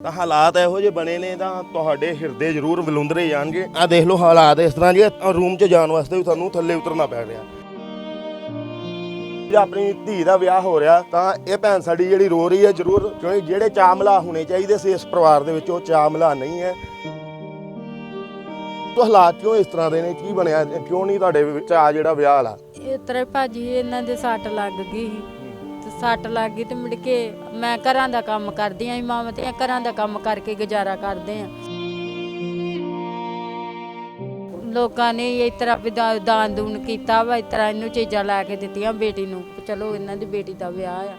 ਤਾਂ ਹਾਲਾਤ ਇਹੋ ਜਿਹੇ ਬਣੇ ਨੇ ਤਾਂ ਤੁਹਾਡੇ ਹਿਰਦੇ ਜ਼ਰੂਰ ਵਿਲੁੰਦਰੇ ਜਾਣਗੇ। ਆ ਦੇਖ ਲਓ ਹਾਲਾਤ ਇਸ ਤਰ੍ਹਾਂ ਜੀ ਰੂਮ 'ਚ ਜਾਣ ਵਾਸਤੇ ਵੀ ਤੁਹਾਨੂੰ ਥੱਲੇ ਉਤਰਨਾ ਪੈ ਰਿਹਾ। ਜੇ ਆਪਣੀ ਧੀ ਦਾ ਵਿਆਹ ਹੋ ਰਿਹਾ, ਤਾਂ ਇਹ ਭੈਣ ਸਾਡੀ ਜਿਹੜੀ ਰੋ ਰਹੀ ਹੈ ਜ਼ਰੂਰ, ਕਿਉਂਕਿ ਜਿਹੜੇ ਚਾਮਲਾ ਹੋਣੇ ਚਾਹੀਦੇ ਸੀ ਇਸ ਪਰਿਵਾਰ ਦੇ ਵਿੱਚ, ਉਹ ਚਾਮਲਾ ਨਹੀਂ ਹੈ। ਤੋ ਹਾਲਾਤ ਕਿਉਂ ਇਸ ਤਰ੍ਹਾਂ ਦੇ ਨੇ? ਕੀ ਬਣਿਆ? ਕਿਉਂ ਨਹੀਂ ਤੁਹਾਡੇ ਵਿੱਚ ਆ ਜਿਹੜਾ ਵਿਆਹ ਵਾਲਾ ਇਹ ਤਰ੍ਹਾਂ ਭਾਜੀ, ਇਹਨਾਂ ਦੇ ਸੱਟ ਲੱਗ ਗਈ ਸੀ। ਸੱਟ ਲੱਗ ਗਈ ਤੇ ਮੁੜ ਕੇ ਮੈਂ ਘਰਾਂ ਦਾ ਕੰਮ ਕਰਦੀ ਆਂ ਮਾਵਾਂ ਤੇ ਘਰਾਂ ਦਾ ਕੰਮ ਕਰਕੇ ਗੁਜ਼ਾਰਾ ਕਰਦੇ ਆਂ। ਲੋਕਾਂ ਨੇ ਇਸ ਤਰ੍ਹਾਂ ਵੀ ਦਾ- ਦਾਨ ਦੂਨ ਕੀਤਾ ਵਾ ਇਸ ਤਰ੍ਹਾਂ ਇਹਨੂੰ ਚੀਜ਼ਾਂ ਲੈ ਕੇ ਦਿੱਤੀਆਂ ਬੇਟੀ ਨੂੰ। ਚਲੋ ਇਹਨਾਂ ਦੀ ਬੇਟੀ ਦਾ ਵਿਆਹ ਆ।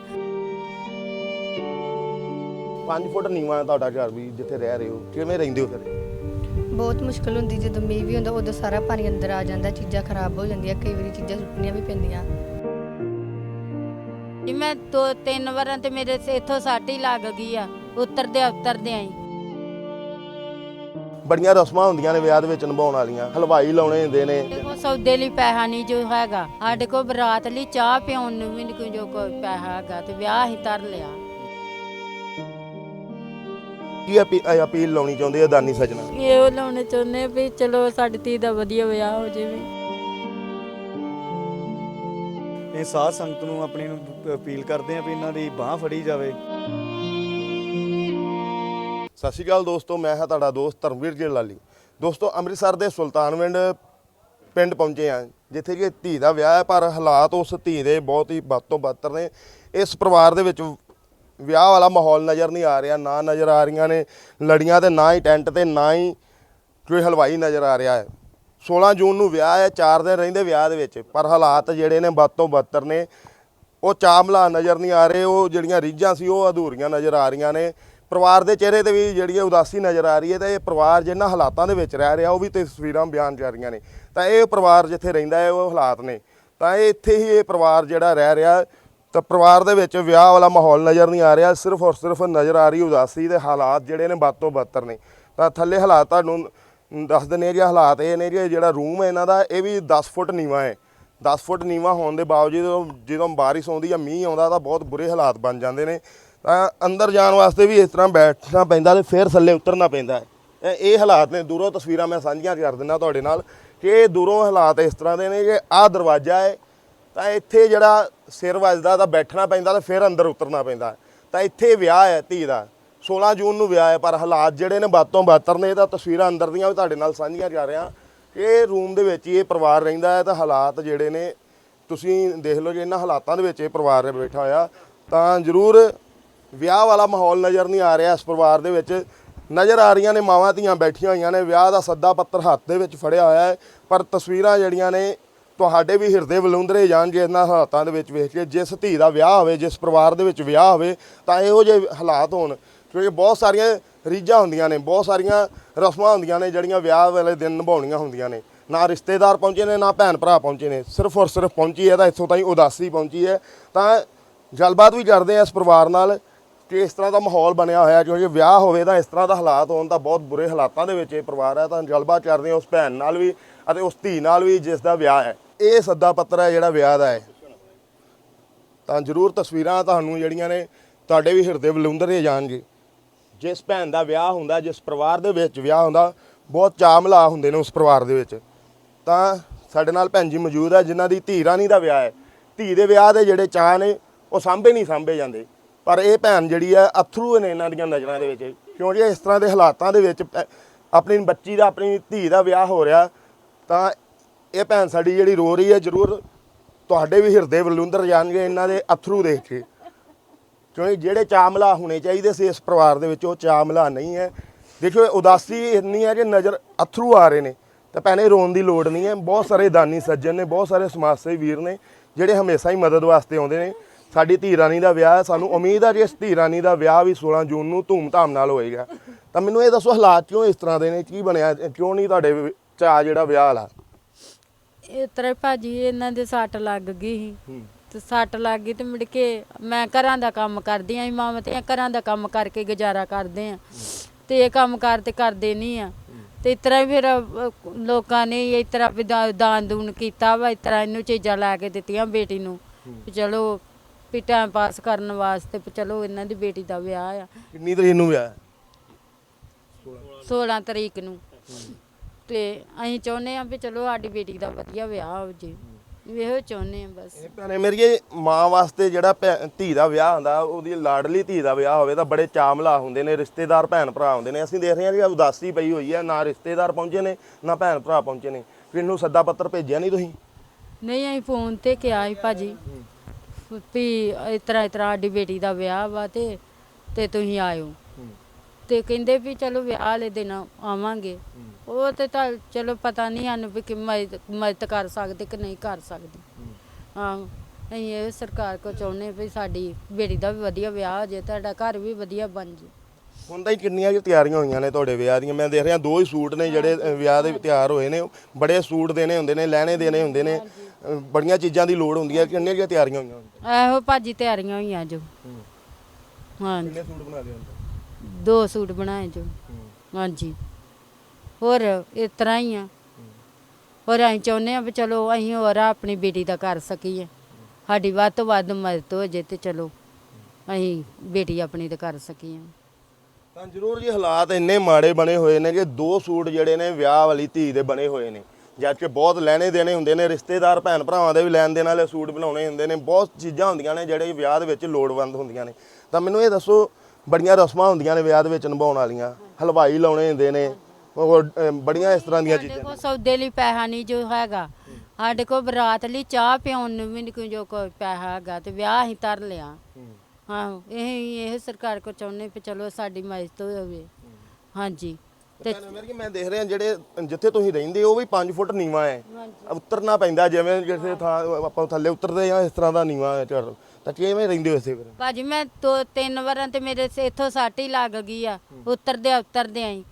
5 ਫੁੱਟ ਨੀਵਾਂ ਤੁਹਾਡਾ ਘਰ ਵੀ ਜਿੱਥੇ ਰਹਿ ਰਹੇ ਹੋ। ਕਿਵੇਂ ਰਹਿੰਦੇ ਹੋ ਫਿਰ? ਬਹੁਤ ਮੁਸ਼ਕਲ ਹੁੰਦੀ ਜਦੋਂ ਮੀਂਹ ਵੀ ਹੁੰਦਾ ਉਦੋਂ ਸਾਰਾ ਪਾਣੀ ਅੰਦਰ ਆ ਜਾਂਦਾ ਚੀਜ਼ਾਂ ਖਰਾਬ ਹੋ ਜਾਂਦੀਆਂ ਕਈ ਵਾਰੀ ਚੀਜ਼ਾਂ ਸੁੱਟਣੀਆਂ ਵੀ ਪੈਂਦੀਆਂ। ਮੈਂ ਦੋ ਤਿੰਨ ਵਾਰਾਂ ਤੇ ਮੇਰੇ ਸੇ ਇੱਥੋਂ ਸੱਟ ਹੀ ਲੱਗ ਗਈ ਆ ਉਤਰਦੇ ਉਤਰਦੇ ਆਈ। ਬੜੀਆਂ ਰਸਮਾਂ ਹੁੰਦੀਆਂ ਨੇ ਵਿਆਹ ਦੇ ਵਿੱਚ ਨਿਭਾਉਣ ਵਾਲੀਆਂ ਹਲਵਾਈ ਲਾਉਣੇ ਹੁੰਦੇ ਨੇ। ਦੇਖੋ ਸੌਦੇ ਲਈ ਪੈਸਾ ਨਹੀਂ ਜੋ ਹੈਗਾ ਸਾਡੇ ਕੋਲ ਬਰਾਤ ਲਈ ਚਾਹ ਪਿਉਣ ਨੂੰ ਵੀ ਨਹੀਂ ਕੋਈ ਜੋ ਕੋਈ ਪੈਸਾ ਹੈਗਾ ਤੇ ਵਿਆਹ ਹੀ ਤਰ ਲਿਆ। ਕੀ ਅਪੀ- ਅ, ਅਪੀਲ ਲਾਉਣੀ ਚਾਹੁੰਦੇ ਆ ਦਾਨੀ ਸੱਜਣਾ? ਇਹ ਉਹ ਲਾਉਣੇ ਚਾਹੁੰਦੇ ਆ ਵੀ ਚਲੋ ਸਾਡੀ ਧੀ ਦਾ ਵਧੀਆ ਵਿਆਹ ਹੋ ਜਾਵੇ। ਇਹ ਸਾਧ ਸੰਗਤ ਨੂੰ ਆਪਣੀ ਨੂੰ ਅਪੀਲ ਕਰਦੇ ਆ ਵੀ ਇਹਨਾਂ ਦੀ ਬਾਹ ਫੜੀ ਜਾਵੇ। ਸਤਿ ਸ਼੍ਰੀ ਅਕਾਲ ਦੋਸਤੋ, ਮੈਂ ਹਾਂ ਤੁਹਾਡਾ ਦੋਸਤ ਧਰਮਵੀਰ ਜੀ ਦੋਸਤੋ, ਅੰਮ੍ਰਿਤਸਰ ਦੇ ਸੁਲਤਾਨਵਿੰਡ ਪਿੰਡ ਪਹੁੰਚੇ ਆ ਜਿੱਥੇ ਕਿ ਧੀ ਦਾ ਵਿਆਹ ਹੈ, ਪਰ ਹਾਲਾਤ ਉਸ ਧੀ ਦੇ ਬਹੁਤ ਹੀ ਵੱਧ ਤੋਂ ਬਦਤਰ ਨੇ। ਇਸ ਪਰਿਵਾਰ ਦੇ ਵਿੱਚ ਵਿਆਹ ਵਾਲਾ ਮਾਹੌਲ ਨਜ਼ਰ ਨਹੀਂ ਆ ਰਿਹਾ, ਨਾ ਨਜ਼ਰ ਆ ਰਹੀਆਂ ਨੇ ਲੜੀਆਂ ਤੇ, ਨਾ ਹੀ ਟੈਂਟ ਤੇ, ਨਾ ਹੀ ਕੋਈ ਹਲਵਾਈ ਨਜ਼ਰ ਆ ਰਿਹਾ ਹੈ। 16 ਜੂਨ ਨੂੰ ਵਿਆਹ ਹੈ 4 ਦਿਨ ਰਹਿੰਦੇ ਵਿਆਹ ਦੇ ਵਿੱਚ। ਪਰ ਹਾਲਾਤ ਜਿਹੜੇ ਨੇ ਵੱਧ ਤੋਂ ਬਦਤਰ ਨੇ। ਉਹ ਚਾਮਲਾ ਨਜ਼ਰ ਨਹੀਂ ਆ ਰਹੇ, ਉਹ ਜਿਹੜੀਆਂ ਰੀਝਾਂ ਸੀ, ਉਹ ਅਧੂਰੀਆਂ ਨਜ਼ਰ ਆ ਰਹੀਆਂ ਨੇ। ਪਰਿਵਾਰ ਦੇ ਚਿਹਰੇ ਤੇ ਵੀ ਜਿਹੜੀ ਉਦਾਸੀ ਨਜ਼ਰ ਆ ਰਹੀ ਹੈ, ਤੇ ਇਹ ਪਰਿਵਾਰ ਜਿਨ੍ਹਾਂ ਹਾਲਾਤਾਂ ਦੇ ਵਿੱਚ ਰਹਿ ਰਿਹਾ, ਉਹ ਵੀ ਤਸਵੀਰਾਂ ਬਿਆਨ ਕਰ ਰਹੀਆਂ ਨੇ। ਤਾਂ ਇਹ ਪਰਿਵਾਰ ਜਿੱਥੇ ਰਹਿੰਦਾ ਹੈ, ਉਹ ਹਾਲਾਤ ਨੇ। ਤਾਂ ਇਹ ਇੱਥੇ ਹੀ ਇਹ ਪਰਿਵਾਰ ਜਿਹੜਾ ਰਹਿ ਰਿਹਾ, ਤਾਂ ਪਰਿਵਾਰ ਦੇ ਵਿੱਚ ਵਿਆਹ ਵਾਲਾ ਮਾਹੌਲ ਨਜ਼ਰ ਨਹੀਂ ਆ ਰਿਹਾ, ਸਿਰਫ ਔਰ ਸਿਰਫ ਨਜ਼ਰ ਆ ਰਹੀ ਉਦਾਸੀ ਦੇ ਹਾਲਾਤ ਜਿਹੜੇ ਨੇ ਵੱਧ ਤੋਂ ਬਦਤਰ ਨੇ। ਤਾਂ ਥੱਲੇ ਹਾਲਾਤ ਤੁਹਾਨੂੰ ਦੱਸ ਦਿੰਦੇ ਜੀ ਹਾਲਾਤ ਇਹ ਨੇ ਜੀ ਜਿਹੜਾ ਰੂਮ ਹੈ ਇਹਨਾਂ ਦਾ, ਇਹ ਵੀ 10 ਫੁੱਟ ਨੀਵਾ ਹੈ। 10 ਫੁੱਟ ਨੀਵਾ ਹੋਣ ਦੇ ਬਾਵਜੂਦ ਜਦੋਂ ਬਾਰਿਸ਼ ਆਉਂਦੀ ਜਾਂ ਮੀਂਹ ਆਉਂਦਾ ਤਾਂ ਬਹੁਤ ਬੁਰੇ ਹਾਲਾਤ ਬਣ ਜਾਂਦੇ ਨੇ। ਤਾਂ ਅੰਦਰ ਜਾਣ ਵਾਸਤੇ ਵੀ ਇਸ ਤਰ੍ਹਾਂ ਬੈਠਣਾ ਪੈਂਦਾ ਤੇ ਫਿਰ ਥੱਲੇ ਉਤਰਨਾ ਪੈਂਦਾ ਇਹ- ਇਹ ਹਾਲਾਤ ਨੇ, ਦੂਰੋਂ ਤਸਵੀਰਾਂ ਮੈਂ ਸਾਂਝੀਆਂ ਕਰ ਦਿੰਦਾ ਤੁਹਾਡੇ ਨਾਲ ਕਿ ਇਹ ਦੂਰੋਂ ਹਾਲਾਤ ਇਸ ਤਰ੍ਹਾਂ ਦੇ ਨੇ ਕਿ ਆਹ ਦਰਵਾਜ਼ਾ ਹੈ, ਤਾਂ ਇੱਥੇ ਜਿਹੜਾ ਸਿਰ ਵੱਜਦਾ ਤਾਂ ਬੈਠਣਾ ਪੈਂਦਾ ਤੇ ਫਿਰ ਅੰਦਰ ਉਤਰਨਾ ਪੈਂਦਾ। ਤਾਂ ਇੱਥੇ ਵਿਆਹ ਹੈ ਧੀ ਦਾ। 16 ਜੂਨ ਨੂੰ ਵਿਆਹ ਹੈ, ਪਰ ਹਾਲਾਤ ਜਿਹੜੇ ਨੇ ਬਦ ਤੋਂ ਬਦਤਰ ਨੇ, ਇਹ ਤਾਂ ਤਸਵੀਰਾਂ ਅੰਦਰ ਦੀਆਂ ਵੀ ਤੁਹਾਡੇ ਨਾਲ ਸਾਂਝੀਆਂ ਕਰ ਰਿਹਾ ਇਹ ਰੂਮ ਦੇ ਵਿੱਚ ਹੀ ਇਹ ਪਰਿਵਾਰ ਰਹਿੰਦਾ ਹੈ, ਤਾਂ ਹਾਲਾਤ ਜਿਹੜੇ ਨੇ, ਤੁਸੀਂ ਦੇਖ ਲਓ ਜੇ ਇਹਨਾਂ ਹਾਲਾਤਾਂ ਦੇ ਵਿੱਚ ਇਹ ਪਰਿਵਾਰ ਬੈਠਾ ਹੋਇਆ, ਤਾਂ ਜ਼ਰੂਰ ਵਿਆਹ ਵਾਲਾ ਮਾਹੌਲ ਨਜ਼ਰ ਨਹੀਂ ਆ ਰਿਹਾ ਇਸ ਪਰਿਵਾਰ ਦੇ ਵਿੱਚ। ਨਜ਼ਰ ਆ ਰਹੀਆਂ ਨੇ ਮਾਵਾਂ ਧੀਆਂ ਬੈਠੀਆਂ ਹੋਈਆਂ ਨੇ, ਵਿਆਹ ਦਾ ਸੱਦਾ ਪੱਤਰ ਹੱਥ ਦੇ ਵਿੱਚ ਫੜਿਆ ਹੋਇਆ ਹੈ, ਪਰ ਤਸਵੀਰਾਂ ਜਿਹੜੀਆਂ ਨੇ, ਤੁਹਾਡੇ ਵੀ ਹਿਰਦੇ ਵਿਲੁੰਦਰੇ ਜਾਣਗੇ ਇਹਨਾਂ ਹਾਲਾਤਾਂ ਦੇ ਵਿੱਚ ਵੇਖ ਕੇ, ਜਿਸ ਧੀ ਦਾ ਵਿਆਹ ਹੋਵੇ, ਜਿਸ ਪਰਿਵਾਰ ਦੇ ਵਿੱਚ ਵਿਆਹ ਹੋਵੇ, ਤਾਂ ਇਹੋ ਜਿਹੇ ਹਾਲਾਤ ਹੋਣ। ਕਿਉਂਕਿ ਬਹੁਤ ਸਾਰੀਆਂ ਰੀਝਾਂ ਹੁੰਦੀਆਂ ਨੇ, ਬਹੁਤ ਸਾਰੀਆਂ ਰਸਮਾਂ ਹੁੰਦੀਆਂ ਨੇ ਜਿਹੜੀਆਂ ਵਿਆਹ ਵਾਲੇ ਦਿਨ ਨਿਭਾਉਣੀਆਂ ਹੁੰਦੀਆਂ ਨੇ। ਨਾ ਰਿਸ਼ਤੇਦਾਰ ਪਹੁੰਚੇ ਨੇ, ਨਾ ਭੈਣ ਭਰਾ ਪਹੁੰਚੇ ਨੇ। ਸਿਰਫ ਔਰ ਸਿਰਫ ਪਹੁੰਚੀ ਹੈ ਤਾਂ ਇੱਥੋਂ ਤਾਈਂ ਉਦਾਸੀ ਪਹੁੰਚੀ ਹੈ। ਤਾਂ ਗੱਲਬਾਤ ਵੀ ਕਰਦੇ ਆ ਇਸ ਪਰਿਵਾਰ ਨਾਲ ਕਿ ਇਸ ਤਰ੍ਹਾਂ ਦਾ ਮਾਹੌਲ ਬਣਿਆ ਹੋਇਆ, ਕਿਉਂਕਿ ਵਿਆਹ ਹੋਵੇ ਤਾਂ ਇਸ ਤਰ੍ਹਾਂ ਦਾ ਹਾਲਾਤ ਹੋਣ ਤਾਂ ਬਹੁਤ ਬੁਰੇ ਹਾਲਾਤਾਂ ਦੇ ਵਿੱਚ ਇਹ ਪਰਿਵਾਰ ਹੈ। ਤਾਂ ਗੱਲਬਾਤ ਕਰਦੇ ਆ ਉਸ ਭੈਣ ਨਾਲ ਵੀ ਅਤੇ ਉਸ ਧੀ ਨਾਲ ਵੀ ਜਿਸ ਦਾ ਵਿਆਹ ਹੈ। ਇਹ ਸੱਦਾ ਪੱਤਰ ਹੈ ਜਿਹੜਾ ਵਿਆਹ ਦਾ ਹੈ। ਤਾਂ ਜ਼ਰੂਰ ਤਸਵੀਰਾਂ ਤੁਹਾਨੂੰ ਜਿਹੜੀਆਂ ਨੇ ਤੁਹਾਡੇ ਵੀ ਹਿਰਦੇ ਵਿਲੁੰਦਰੇ ਜਾਣਗੇ। ਜਿਸ ਭੈਣ ਦਾ ਵਿਆਹ ਹੁੰਦਾ, ਜਿਸ ਪਰਿਵਾਰ ਦੇ ਵਿੱਚ ਵਿਆਹ ਹੁੰਦਾ, ਬਹੁਤ ਚਾਮਲਾ ਹੁੰਦੇ ਨੇ ਉਸ ਪਰਿਵਾਰ ਦੇ ਵਿੱਚ। ਤਾਂ ਸਾਡੇ ਨਾਲ ਭੈਣ ਜੀ ਮੌਜੂਦ ਹੈ ਜਿਨ੍ਹਾਂ ਦੀ ਧੀ ਰਾਣੀ ਦਾ ਵਿਆਹ ਹੈ। ਧੀ ਦੇ ਵਿਆਹ ਦੇ ਜਿਹੜੇ ਚਾਅ ਨੇ, ਉਹ ਸਾਂਭੇ ਨਹੀਂ ਸਾਂਭੇ ਜਾਂਦੇ। ਪਰ ਇਹ ਭੈਣ ਜਿਹੜੀ ਹੈ ਅਥਰੂ ਨੇ ਇਹਨਾਂ ਦੀਆਂ ਨਜ਼ਰਾਂ ਦੇ ਵਿੱਚ। ਕਿਉਂਕਿ ਇਸ ਤਰ੍ਹਾਂ ਦੇ ਹਾਲਾਤਾਂ ਦੇ ਵਿੱਚ ਭੈ- ਆਪਣੀ ਬੱਚੀ ਦਾ, ਆਪਣੀ ਧੀ ਦਾ ਵਿਆਹ ਹੋ ਰਿਹਾ, ਤਾਂ ਇਹ ਭੈਣ ਸਾਡੀ ਜਿਹੜੀ ਰੋ ਰਹੀ ਹੈ, ਜ਼ਰੂਰ ਤੁਹਾਡੇ ਵੀ ਹਿਰਦੇ ਵਿਲੁੰਦਰ ਜਾਣਗੇ ਇਹਨਾਂ ਦੇ ਅਥਰੂ ਦੇਖ ਕੇ। ਕਿਉਂਕਿ ਜਿਹੜੇ ਚਾਮਲਾ ਹੋਣੇ ਚਾਹੀਦੇ ਸੀ ਇਸ ਪਰਿਵਾਰ ਦੇ ਵਿੱਚ ਉਹ ਚਾਮਲਾ ਨਹੀਂ ਹੈ। ਦੇਖੋ ਉਦਾਸੀ ਇੰਨੀ ਹੈ ਕਿ ਨਜ਼ਰ ਅਥਰੂ ਆ ਰਹੇ ਨੇ। ਤਾਂ ਭੈਣੇ ਰੋਣ ਦੀ ਲੋੜ ਨਹੀਂ ਹੈ। ਬਹੁਤ ਸਾਰੇ ਦਾਨੀ ਸੱਜਣ ਨੇ ਬਹੁਤ ਸਾਰੇ ਸਮਾਜ ਸੇਵੀ ਵੀਰ ਨੇ ਜਿਹੜੇ ਹਮੇਸ਼ਾ ਹੀ ਮਦਦ ਵਾਸਤੇ ਆਉਂਦੇ ਨੇ। ਸਾਡੀ ਧੀ ਰਾਣੀ ਦਾ ਵਿਆਹ ਸਾਨੂੰ ਉਮੀਦ ਹੈ ਕਿ ਇਸ ਧੀ ਰਾਣੀ ਦਾ ਵਿਆਹ ਵੀ 16 ਜੂਨ ਨੂੰ ਧੂਮ-ਧਾਮ ਨਾਲ ਹੋਏਗਾ। ਤਾਂ ਮੈਨੂੰ ਇਹ ਦੱਸੋ ਹਾਲਾਤ ਕਿਉਂ ਇਸ ਤਰ੍ਹਾਂ ਦੇ ਨੇ? ਕੀ ਬਣਿਆ? ਕਿਉਂ ਨਹੀਂ ਤੁਹਾਡੇ ਚਾਹ ਜਿਹੜਾ ਵਿਆਹ ਵਾਲਾ? ਇਹ ਤਰ੍ਹਾਂ ਭਾਜੀ ਇਹਨਾਂ ਦੇ ਸੱਟ ਲੱਗ ਗਈ ਸੀ। ਤੇ ਸੱਟ ਲੱਗ ਗਈ ਤੇ ਮੁੜ ਕੇ ਮੈਂ ਘਰਾਂ ਦਾ ਕੰਮ ਕਰਦੀ ਆਂ ਮਾਵਾਂ ਤੇ ਘਰਾਂ ਦਾ ਕੰਮ ਕਰਕੇ ਗੁਜ਼ਾਰਾ ਕਰਦੇ ਆਂ। ਤੇ ਇਹ ਕੰਮ ਕਾਰ ਤੇ ਕਰਦੇ ਨਹੀਂ ਆ। ਤੇ ਇਸ ਤਰ੍ਹਾਂ ਹੀ ਫਿਰ ਅਹ, ਲੋਕਾਂ ਨੇ ਇਸ ਤਰ੍ਹਾਂ ਵੀ ਦਾ- ਦਾਨ ਦੂਨ ਕੀਤਾ ਵਾ ਇਸ ਤਰ੍ਹਾਂ ਇਹਨੂੰ ਚੀਜ਼ਾਂ ਲੈ ਕੇ ਦਿੱਤੀਆਂ ਬੇਟੀ ਨੂੰ। ਵੀ ਚਲੋ ਵੀ ਟਾਈਮ ਪਾਸ ਕਰਨ ਵਾਸਤੇ ਵੀ ਚਲੋ ਇਹਨਾਂ ਦੀ ਬੇਟੀ ਦਾ ਵਿਆਹ ਆ। ਕਿੰਨੀ ਤਰੀਕ ਨੂੰ ਵਿਆਹ? ਹੈ 16 ਤਰੀਕ ਨੂੰ। ਤੇ ਅਸੀਂ ਚਾਹੁੰਦੇ ਆ ਵੀ ਚਲੋ ਸਾਡੀ ਬੇਟੀ ਦਾ ਵਧੀਆ ਵਿਆਹ ਹੋ ਜੇ। ਇਹੋ ਚਾਹੁੰਦੇ ਆ ਬਸ। ਇਹ ਭੈਣੇ ਮੇਰੀਏ ਮਾਂ ਵਾਸਤੇ ਜਿਹੜਾ ਭੈ- ਧੀ ਦਾ ਵਿਆਹ ਹੁੰਦਾ ਉਹਦੀ ਲਾਡਲੀ ਧੀ ਦਾ ਵਿਆਹ ਹੋਵੇ ਤਾਂ ਬੜੇ ਚਾਮਲਾ ਹੁੰਦੇ ਨੇ ਰਿਸ਼ਤੇਦਾਰ ਭੈਣ ਭਰਾ ਹੁੰਦੇ ਨੇ। ਅਸੀਂ ਦੇਖ ਰਹੇ ਹਾਂ ਕਿ ਉਦਾਸੀ ਪਈ ਹੋਈ ਹੈ ਨਾ ਰਿਸ਼ਤੇਦਾਰ ਪਹੁੰਚੇ ਨੇ ਨਾ ਭੈਣ ਭਰਾ ਪਹੁੰਚੇ ਨੇ। ਫਿਰ ਇਹਨੂੰ ਸੱਦਾ ਪੱਤਰ ਭੇਜਿਆ ਨਹੀਂ ਤੁਸੀਂ? ਨਹੀਂ ਅਸੀਂ ਫੋਨ ਤੇ ਕਿਹਾ ਸੀ ਭਾਜੀ ਵੀ ਇਸ ਤਰ੍ਹਾਂ ਇਸ ਤਰ੍ਹਾਂ ਸਾਡੀ ਬੇਟੀ ਦਾ ਵਿਆਹ ਵਾ ਤੇ ਤੇ ਤੁਸੀਂ ਆਇਓ। ਤੇ ਕਹਿੰਦੇ ਵੀ ਚਲੋ ਵਿਆਹ ਵਾਲੇ ਦਿਨ ਆਵਾਂਗੇ। ਉਹ ਤੇ ਤਾਂ ਚਲੋ ਪਤਾ ਨਹੀਂ ਸਾਨੂੰ ਵੀ ਕਿ ਮਦਦ ਮਦਦ ਕਰ ਸਕਦੇ ਕਿ ਨਹੀਂ ਕਰ ਸਕਦੇ। ਹਾਂ ਅਸੀਂ ਇਹ ਸਰਕਾਰ ਕੋ ਚਾਹੁੰਦੇ ਵੀ ਸਾਡੀ ਬੇਟੀ ਦਾ ਵੀ ਵਧੀਆ ਵਿਆਹ ਹੋ ਜੇ ਤੁਹਾਡਾ ਘਰ ਵੀ ਵਧੀਆ ਬਣ ਜੇ ਹੁਣ ਤਾਂ ਹੀ ਕਿੰਨੀਆਂ ਕੁ ਤਿਆਰੀਆਂ ਹੋਈਆਂ ਨੇ ਤੁਹਾਡੇ ਵਿਆਹ ਦੀਆਂ। ਮੈਂ ਦੇਖ ਰਿਹਾ ਦੋ ਹੀ ਸੂਟ ਨੇ ਜਿਹੜੇ ਅ, ਵਿਆਹ ਦੇ ਤਿਆਰ ਹੋਏ ਨੇ। ਬੜੇ ਸੂਟ ਦੇਣੇ ਹੁੰਦੇ ਨੇ ਲਹਿਣੇ ਦੇਣੇ ਹੁੰਦੇ ਨੇ। ਅ, ਬੜੀਆਂ ਚੀਜ਼ਾਂ ਦੀ ਲੋੜ ਹੁੰਦੀ ਹੈ। ਕਿੰਨੀਆਂ ਕੁ ਤਿਆਰੀਆਂ ਹੋਈਆਂ ਹੁਣ ਇਹੋ ਭਾਜੀ ਤਿਆਰੀਆਂ ਹੋਈਆਂ ਜੋ। ਹਾਂਜੀ। ਕਿੰਨੇ ਸੂਟ ਬਣਾ ਲਏ ਹੁਣ ਦੋ ਸੂਟ ਬਣਾਏ ਜੋ। ਹਾਂਜੀ। ਹੋਰ ਇਸ ਤਰ੍ਹਾਂ ਹੀ ਆ। ਹੋਰ ਅਸੀਂ ਚਾਹੁੰਦੇ ਆ ਵੀ ਚਲੋ ਅਸੀਂ ਹੋਰ ਆਪਣੀ ਬੇਟੀ ਦਾ ਕਰ ਸਕੀਏ। ਸਾਡੀ ਵੱਧ ਤੋਂ ਵੱਧ ਮਦਦ ਹੋ ਜੇ ਤੇ ਚਲੋ ਅਸੀਂ ਬੇਟੀ ਆਪਣੀ ਦਾ ਕਰ ਸਕੀਏ। ਤਾਂ ਜ਼ਰੂਰ ਜੀ, ਹਾਲਾਤ ਇੰਨੇ ਮਾੜੇ ਬਣੇ ਹੋਏ ਨੇ ਕਿ ਦੋ ਸੂਟ ਜਿਹੜੇ ਨੇ ਵਿਆਹ ਵਾਲੀ ਧੀ ਦੇ ਬਣੇ ਹੋਏ ਨੇ। ਜਦ ਕਿ ਬਹੁਤ ਲੈਣੇ ਦੇਣੇ ਹੁੰਦੇ ਨੇ, ਰਿਸ਼ਤੇਦਾਰ ਭੈਣ ਭਰਾਵਾਂ ਦੇ ਵੀ ਲੈਣ ਦੇਣ ਵਾਲੇ ਸੂਟ ਬਣਾਉਣੇ ਹੁੰਦੇ ਨੇ। ਬਹੁਤ ਚੀਜ਼ਾਂ ਹੁੰਦੀਆਂ ਨੇ ਜਿਹੜੇ ਵਿਆਹ ਦੇ ਵਿੱਚ ਲੋੜਵੰਦ ਹੁੰਦੀਆਂ ਨੇ। ਤਾਂ ਮੈਨੂੰ ਇਹ ਦੱਸੋ, ਬੜੀਆਂ ਰਸਮਾਂ ਹੁੰਦੀਆਂ ਨੇ ਵਿਆਹ ਦੇ ਵਿੱਚ ਨਿਭਾਉਣ ਵਾਲੀਆਂ। ਹਲਵਾਈ ਲਾਉਣੇ ਹੁੰਦੇ ਨੇ ਹੋਰ ਅ, ਬੜੀਆਂ ਇਸ ਤਰ੍ਹਾਂ ਦੀਆਂ ਸਾਡੇ ਚੀਜ਼ਾਂ ਕੋਲ ਸੌਦੇ ਲਈ ਪੈਸਾ ਨਹੀਂ ਜੋ ਹੈਗਾ। ਸਾਡੇ ਕੋਲ ਬਰਾਤ ਲਈ ਚਾਹ ਪਿਉਣ ਨੂੰ ਵੀ ਨਹੀਂ ਕੋਈ ਜੋ ਕੋਈ ਪੈਸਾ ਹੈਗਾ ਤੇ ਵਿਆਹ ਅਸੀਂ ਤਰ ਲਿਆ। ਹਾਂ ਇਹ ਇਹ ਸਰਕਾਰ ਕੋ ਚਾਹੁੰਦੇ ਵੀ ਚਲੋ ਸਾਡੀ ਮਦਦ ਹੋਵੇ। ਹਾਂਜੀ। ਤੇ ਭੈਣ ਮੇਰੀ ਮੈਂ ਦੇਖ ਰਿਹਾ ਜਿਹੜੇ ਜਿੱਥੇ ਤੁਸੀਂ ਰਹਿੰਦੇ ਹੋ ਉਹ ਵੀ 5 ਫੁੱਟ ਨੀਵਾ ਹੈ। ਉਤਰਨਾ ਪੈਂਦਾ ਜਿਵੇਂ ਕਿਸੇ ਥਾਂ ਆਪਾਂ ਥੱਲੇ ਉਤਰਦੇ ਆ ਇਸ ਤਰ੍ਹਾਂ ਦਾ ਨੀਵਾ ਹੈ ਘਰ। ਤਾਂ ਕਿਵੇਂ ਰਹਿੰਦੇ ਹੋ ਇਸੇ ਫਿਰ? ਭਾਜੀ ਮੈਂ ਦੋ ਤਿੰਨ ਵਾਰਾਂ ਤੇ ਮੇਰੇ ਸੇ ਇੱਥੋਂ ਸੱਟ ਹੀ ਲੱਗ ਗਈ ਆ। ਉਤਰਦੇ ਉਤਰਦੇ ਆਈ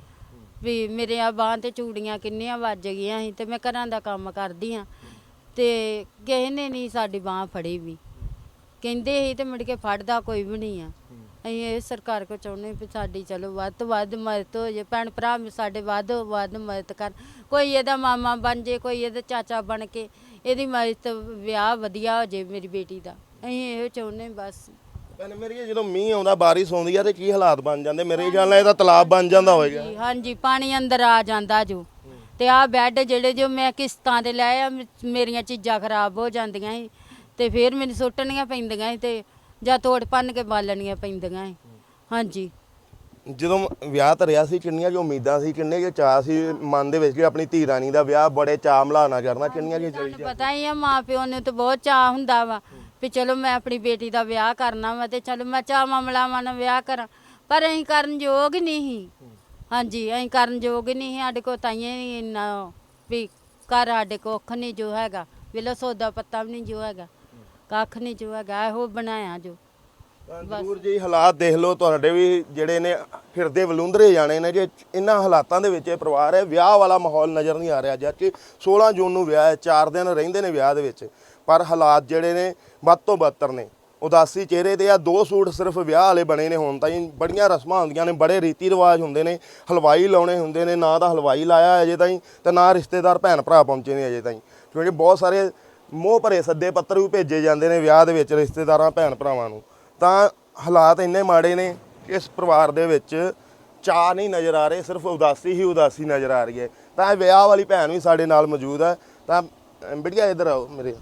ਵੀ ਮੇਰੇ ਆ ਬਾਹਾਂ ਤੇ ਚੂੜੀਆਂ ਕਿੰਨੀਆਂ ਵੱਜ ਗਈਆਂ ਸੀ ਤੇ ਮੈਂ ਘਰਾਂ ਦਾ ਕੰਮ ਕਰਦੀ ਆ ਤੇ ਕਿਸੇ ਨੇ ਨਹੀਂ ਸਾਡੀ ਬਾਹ ਫੜੀ ਵੀ। ਕਹਿੰਦੇ ਸੀ ਤੇ ਮੁੜ ਕੇ ਫੜਦਾ ਕੋਈ ਵੀ ਨਹੀਂ ਆ। ਅਸੀਂ ਇਹ ਸਰਕਾਰ ਕੋ ਚਾਹੁੰਦੇ ਵੀ ਸਾਡੀ ਚਲੋ ਵੱਧ ਤੋਂ ਵੱਧ ਮਦਦ ਹੋ ਜੇ। ਭੈਣ ਭਰਾ ਸਾਡੇ ਵੱਧ ਤੋਂ ਵੱਧ ਮਦਦ ਕਰ ਕੋਈ ਇਹਦਾ ਮਾਮਾ ਬਣ ਜੇ, ਕੋਈ ਇਹਦਾ ਚਾਚਾ ਬਣ ਕੇ, ਇਹਦੀ ਮਦਦ ਵਿਆਹ ਵਧੀਆ ਹੋ ਜੇ ਮੇਰੀ ਬੇਟੀ ਦਾ। ਅਸੀਂ ਇਹੋ ਚਾਹੁੰਦੇ ਬਸ। ਭੈਣ ਮੇਰੀ ਜਦੋਂ ਮੀਂਹ ਆਉਂਦਾ ਬਾਰਿਸ਼ ਆਉਂਦੀ ਆ ਤੇ ਕੀ ਹਾਲਾਤ ਬਣ ਜਾਂਦੇ? ਮੇਰੇ ਖਿਆਲ ਨਾਲ ਇਹਦਾ ਤਲਾਬ ਬਣ ਜਾਂਦਾ ਹੋਵੇਗਾ। ਹਾਂਜੀ, ਹਾਂਜੀ ਪਾਣੀ ਅੰਦਰ ਆ ਜਾਂਦਾ ਜੋ। ਤੇ ਆ ਬੈੱਡ ਜਿਹੜੇ ਜੋ ਮੈਂ ਕਿਸ਼ਤਾਂ ਤੇ ਲਏ ਆ ਮ- ਮੇਰੀਆਂ ਚੀਜ਼ਾਂ ਖਰਾਬ ਹੋ ਜਾਂਦੀਆਂ ਸੀ ਤੇ ਫਿਰ ਮੈਨੂੰ ਸੁੱਟਣੀਆਂ ਪੈਂਦੀਆਂ ਸੀ ਤੇ ਜਾਂ ਤੋੜ ਭੰਨ ਕੇ ਬਾਲਣੀਆਂ ਪੈਂਦੀਆਂ ਸੀ ਹਾਂਜੀ। ਜਦੋਂ ਵਿਆਹ ਧਰਿਆ ਸੀ ਕਿੰਨੀਆਂ ਕਿ ਉਮੀਦਾਂ ਸੀ ਕਿੰਨੇ ਕਿ ਚਾਹ ਸੀ ਮਨ ਦੇ ਵਿੱਚ ਕਿ ਆਪਣੀ ਧੀ ਰਾਣੀ ਦਾ ਵਿਆਹ ਬੜੇ ਚਾਅ ਮਲਾਣਾ ਕਰਨਾ ਕਿੰਨੀਆਂ ਕਿ ਤੁਹਾਨੂੰ ਪਤਾ ਹੀ ਆ ਮਾਂ ਪਿਓ ਨੂੰ ਤੇ ਬਹੁਤ ਚਾਹ ਹੁੰਦਾ ਵਾ ਵੀ ਚਲੋ ਮੈਂ ਆਪਣੀ ਬੇਟੀ ਦਾ ਵਿਆਹ ਕਰਨਾ ਵਾ ਤੇ ਚਲੋ ਮੈਂ ਚਾਹ ਮਾਮਲਾਵਾਂ ਨਾਲ ਵਿਆਹ ਕਰਾਂ ਪਰ ਅਸੀਂ ਕਰਨ ਯੋਗ ਨਹੀਂ ਸੀ। ਹਾਂਜੀ ਅਸੀਂ ਕਰਨ ਯੋਗ ਨਹੀਂ ਸੀ ਸਾਡੇ ਕੋਲ ਤਾਈਏ ਨਹੀਂ ਇੰਨਾ ਵੀ ਘਰ ਸਾਡੇ ਕੋਲ ਅੱਖ ਨਹੀਂ ਜੋ ਹੈਗਾ ਵੇਲੋ ਸੌਦਾ ਪੱਤਾ ਵੀ ਨਹੀਂ ਜੋ ਹੈਗਾ ਕੱਖ ਨਹੀਂ ਜੋ ਹੈਗਾ ਇਹੋ ਬਣਾਇਆ ਜੋ। ਜ਼ਰੂਰ ਜੀ ਹਾਲਾਤ ਦੇਖ ਲਓ, ਤੁਹਾਡੇ ਵੀ ਜਿਹੜੇ ਨੇ ਹਿਰਦੇ ਵਲੂੰਦਰੇ ਜਾਣੇ ਨੇ, ਜੇ ਇਹਨਾਂ ਹਾਲਾਤਾਂ ਦੇ ਵਿੱਚ ਇਹ ਪਰਿਵਾਰ ਹੈ, ਵਿਆਹ ਵਾਲਾ ਮਾਹੌਲ ਨਜ਼ਰ ਨਹੀਂ ਆ ਰਿਹਾ ਜਦ ਕਿ 16 ਜੂਨ ਨੂੰ ਵਿਆਹ ਹੈ 4 ਦਿਨ ਰਹਿੰਦੇ ਨੇ ਵਿਆਹ ਦੇ ਵਿੱਚ। ਪਰ ਹਾਲਾਤ ਜਿਹੜੇ ਨੇ, ਵੱਧ ਤੋਂ ਬਦਤਰ ਨੇ। ਉਦਾਸੀ ਚਿਹਰੇ ਤੇ ਆ, ਦੋ ਸੂਟ ਸਿਰਫ ਵਿਆਹ ਵਾਲੇ ਬਣੇ ਨੇ ਹੁਣ ਤਾਈਂ। ਬੜੀਆਂ ਰਸਮਾਂ ਹੁੰਦੀਆਂ ਨੇ, ਬੜੇ ਰੀਤੀ ਰਿਵਾਜ ਹੁੰਦੇ ਨੇ। ਹਲਵਾਈ ਲਾਉਣੇ ਹੁੰਦੇ ਨੇ, ਨਾ ਤਾਂ ਹਲਵਾਈ ਲਾਇਆ ਅਜੇ ਤਾਈਂ ਤੇ ਨਾ ਰਿਸ਼ਤੇਦਾਰ ਭੈਣ ਭਰਾ ਪਹੁੰਚੇ ਨੇ ਅਜੇ ਤਾਈਂ। ਕਿਉਂਕਿ ਬਹੁਤ ਸਾਰੇ ਮੋਹ ਭਰੇ ਸੱਦੇ ਪੱਤਰ ਵੀ ਭੇਜੇ ਜਾਂਦੇ ਨੇ ਵਿਆਹ ਦੇ ਵਿੱਚ ਰਿਸ਼ਤੇਦਾਰਾਂ ਭੈਣ ਭਰਾਵਾਂ ਨੂੰ। ਤਾਂ ਹਾਲਾਤ ਇੰਨੇ ਮਾੜੇ ਨੇ ਕਿ ਇਸ ਪਰਿਵਾਰ ਦੇ ਵਿੱਚ ਚਾਹ ਨਹੀਂ ਨਜ਼ਰ ਆ ਰਹੇ ਸਿਰਫ ਉਦਾਸੀ ਹੀ ਉਦਾਸੀ ਨਜ਼ਰ ਆ ਰਹੀ ਹੈ। ਤਾਂ ਵਿਆਹ ਵਾਲੀ ਭੈਣ ਵੀ ਸਾਡੇ ਨਾਲ ਮੌਜੂਦ ਹੈ। ਤਾਂ ਬਿਟੀਆ ਇੱਧਰ ਆਓ ਮੇਰੇ।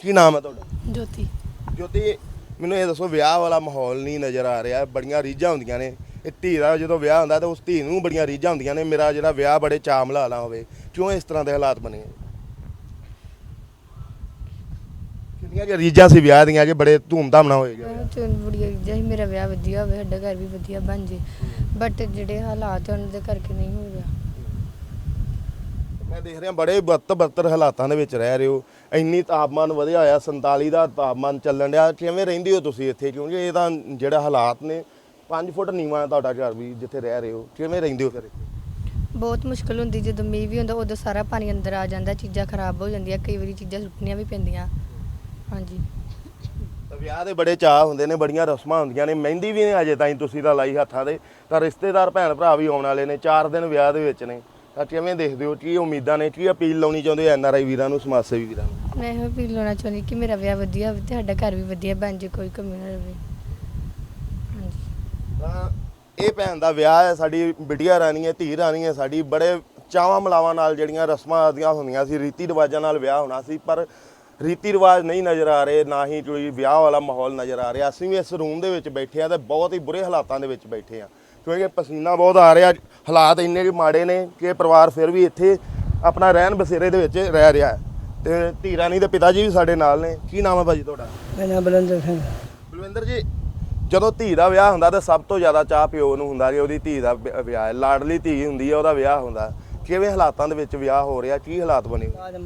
ਕੀ ਨਾਮ ਹੈ ਤੁਹਾਡਾ? ਜੋਤੀ। ਜੋਤੀ ਮੈਨੂੰ ਇਹ ਦੱਸੋ ਵਿਆਹ ਵਾਲਾ ਮਾਹੌਲ ਨਹੀਂ ਨਜ਼ਰ ਆ ਰਿਹਾ ਬੜੀਆਂ ਰੀਝਾਂ ਹੁੰਦੀਆਂ ਨੇ। ਇਹ ਧੀ ਦਾ ਜਦੋਂ ਵਿਆਹ ਹੁੰਦਾ ਤਾਂ ਉਸ ਧੀ ਨੂੰ ਬੜੀਆਂ ਰੀਝਾਂ ਹੁੰਦੀਆਂ ਨੇ ਮੇਰਾ ਜਿਹੜਾ ਵਿਆਹ ਬੜੇ ਚਾਅ ਮਲਾਲਾ ਹੋਵੇ। ਕਿਉਂ ਇਸ ਤਰ੍ਹਾਂ ਦੇ ਹਾਲਾਤ ਬਣੇ? ਕਿੰਨੀਆਂ ਕਿ ਰੀਝਾਂ ਸੀ ਵਿਆਹ ਦੀਆਂ ਕਿ ਬੜੇ ਧੂਮਧਾਮ ਨਾਲ ਹੋਏਗਾ ਮੈਂ ਤੇ ਬੜੀ ਇੱਛਾ ਸੀ ਮੇਰਾ ਵਿਆਹ ਵਧੀਆ ਹੋਵੇ ਸਾਡਾ ਘਰ ਵੀ ਵਧੀਆ ਬਣ ਜੇ। ਬਟ ਜਿਹੜੇ ਹਾਲਾਤ ਆ ਉਹਨਾਂ ਦੇ ਕਰਕੇ ਨਹੀਂ ਹੋ ਰਿਹਾ। ਮੈਂ ਦੇਖ ਰਿਹਾ ਬੜੇ ਬੱਤ ਬੱਤਰ ਹਾਲਾਤਾਂ ਦੇ ਵਿੱਚ ਰਹਿ ਰਹੇ ਹੋ। ਇੰਨੀ ਤਾਪਮਾਨ ਵਧਿਆ ਹੋਇਆ 47 ਦਾ ਤਾਪਮਾਨ ਚੱਲਣ ਡਿਆ। ਕਿਵੇਂ ਰਹਿੰਦੇ ਹੋ ਤੁਸੀਂ ਇੱਥੇ? ਕਿਉਂਕਿ ਇਹ ਤਾਂ ਜਿਹੜਾ ਹਾਲਾਤ ਨੇ 5 ਫੁੱਟ ਨੀਵਾਂ ਤੁਹਾਡਾ ਘਰ ਵੀ ਜਿੱਥੇ ਰਹਿ ਰਹੇ ਹੋ। ਕਿਵੇਂ ਰਹਿੰਦੇ ਹੋ ਫਿਰ ਇੱਥੇ? ਬਹੁਤ ਮੁਸ਼ਕਲ ਹੁੰਦੀ ਜਦੋਂ ਮੀਂਹ ਵੀ ਹੁੰਦਾ ਉਦੋਂ ਸਾਰਾ ਪਾਣੀ ਅੰਦਰ ਆ ਜਾਂਦਾ ਚੀਜ਼ਾਂ ਖਰਾਬ ਹੋ ਜਾਂਦੀਆਂ ਕਈ ਵਾਰੀ ਚੀਜ਼ਾਂ ਸੁੱਟਣੀਆਂ ਵੀ ਪੈਂਦੀਆਂ। ਹਾਂਜੀ। ਤਾਂ ਵਿਆਹ ਦੇ ਬੜੇ ਚਾਹ ਹੁੰਦੇ ਨੇ ਬੜੀਆਂ ਰਸਮਾਂ ਹੁੰਦੀਆਂ ਨੇ ਮਹਿੰਦੀ ਵੀ ਅਜੇ ਤਾਈਂ ਤੁਸੀਂ ਤਾਂ ਲਾਈ ਹੱਥਾਂ ਦੇ ਤਾਂ ਰਿਸ਼ਤੇਦਾਰ ਭੈਣ ਭਰਾ ਵੀ ਆਉਣ ਵਾਲੇ ਨੇ 4 ਦਿਨ ਵਿਆਹ ਦੇ ਵਿੱਚ ਨੇ। ਤਾਂ ਕਿਵੇਂ ਦੇਖਦੇ ਹੋ ਕੀ ਉਮੀਦਾਂ ਨੇ ਕੀ ਅਪੀਲ ਲਾਉਣੀ ਚਾਹੁੰਦੇ ਐਨ ਆਰ ਆਈ ਵੀਰਾਂ ਨੂੰ ਸਮਾਜ ਸੇਵੀ ਵੀਰਾਂ ਨੂੰ? ਮੈਂ ਇਹੋ ਵੀ ਲਾਉਣਾ ਚਾਹੁੰਦੀ ਕਿ ਮੇਰਾ ਵਿਆਹ ਵਧੀਆ ਹੋਵੇ ਤੇ ਸਾਡਾ ਘਰ ਵੀ ਵਧੀਆ ਬਣ ਜੇ ਕੋਈ ਕਮੀ ਨਾ ਰਹੇ ਹਾਂਜੀ। ਤਾਂ ਇਹ ਭੈਣ ਦਾ ਵਿਆਹ ਹੈ ਸਾਡੀ ਬਿਟੀਆ ਰਾਣੀ ਹੈ ਧੀ ਰਾਣੀ ਹੈ ਸਾਡੀ ਬੜੇ ਚਾਵਾਂ ਮਲਾਵਾਂ ਨਾਲ ਜਿਹੜੀਆਂ ਰਸਮਾਂ ਆਦੀਆਂ ਹੁੰਦੀਆਂ ਸੀ ਰੀਤੀ ਰਿਵਾਜਾਂ ਨਾਲ ਵਿਆਹ ਹੋਣਾ ਸੀ ਪਰ ਰੀਤੀ ਰਿਵਾਜ ਨਹੀਂ ਨਜ਼ਰ ਆ ਰਹੇ ਨਾ ਹੀ ਕੋਈ ਵਿਆਹ ਵਾਲਾ ਮਾਹੌਲ ਨਜ਼ਰ ਆ ਰਿਹਾ। ਅਸੀਂ ਵੀ ਇਸ ਰੂਮ ਦੇ ਵਿੱਚ ਬੈਠੇ ਆ ਤੇ ਬਹੁਤ ਹੀ ਬੁਰੇ ਹਾਲਾਤਾਂ ਦੇ ਵਿੱਚ ਬੈਠੇ ਆ ਕਿਉਂਕਿ ਪਸੀਨਾ ਬਹੁਤ ਆ ਰਿਹਾ ਹਾਲਾਤ ਇੰਨੇ ਮਾੜੇ ਨੇ ਕਿ ਪਰਿਵਾਰ ਫਿਰ ਵੀ ਇੱਥੇ ਆਪਣਾ ਰਹਿਣ ਬਸੇਰੇ ਦੇ ਵਿੱਚ ਰਹਿ ਰਿਹਾ ਹੈ। ਤੇ ਧੀ ਰਾਣੀ ਦੇ ਪਿਤਾ ਜੀ ਵੀ ਸਾਡੇ ਨਾਲ ਨੇ। ਕੀ ਨਾਮ ਹੈ ਭਾਜੀ ਤੁਹਾਡਾ? ਮੇਰਾ ਨਾਮ ਬਲਵਿੰਦਰ ਸਿੰਘ ਬਲਵਿੰਦਰ ਜੀ ਜਦੋਂ ਧੀ ਦਾ ਵਿਆਹ ਹੁੰਦਾ ਤਾਂ ਸਭ ਤੋਂ ਜ਼ਿਆਦਾ ਚਾਹ ਪਿਓ ਨੂੰ ਹੁੰਦਾ ਕਿ ਉਹਦੀ ਧੀ ਦਾ ਵਿਆਹ ਹੈ। ਲਾਡਲੀ ਧੀ ਹੁੰਦੀ ਹੈ ਉਹਦਾ ਵਿਆਹ ਹੁੰਦਾ। ਕਿਵੇਂ ਹਾਲਾਤਾਂ ਦੇ ਵਿੱਚ ਵਿਆਹ ਹੋ ਰਿਹਾ? ਕੀ ਹਾਲਾਤ ਬਣੇ? ਹੋਏ? ਲਾਦ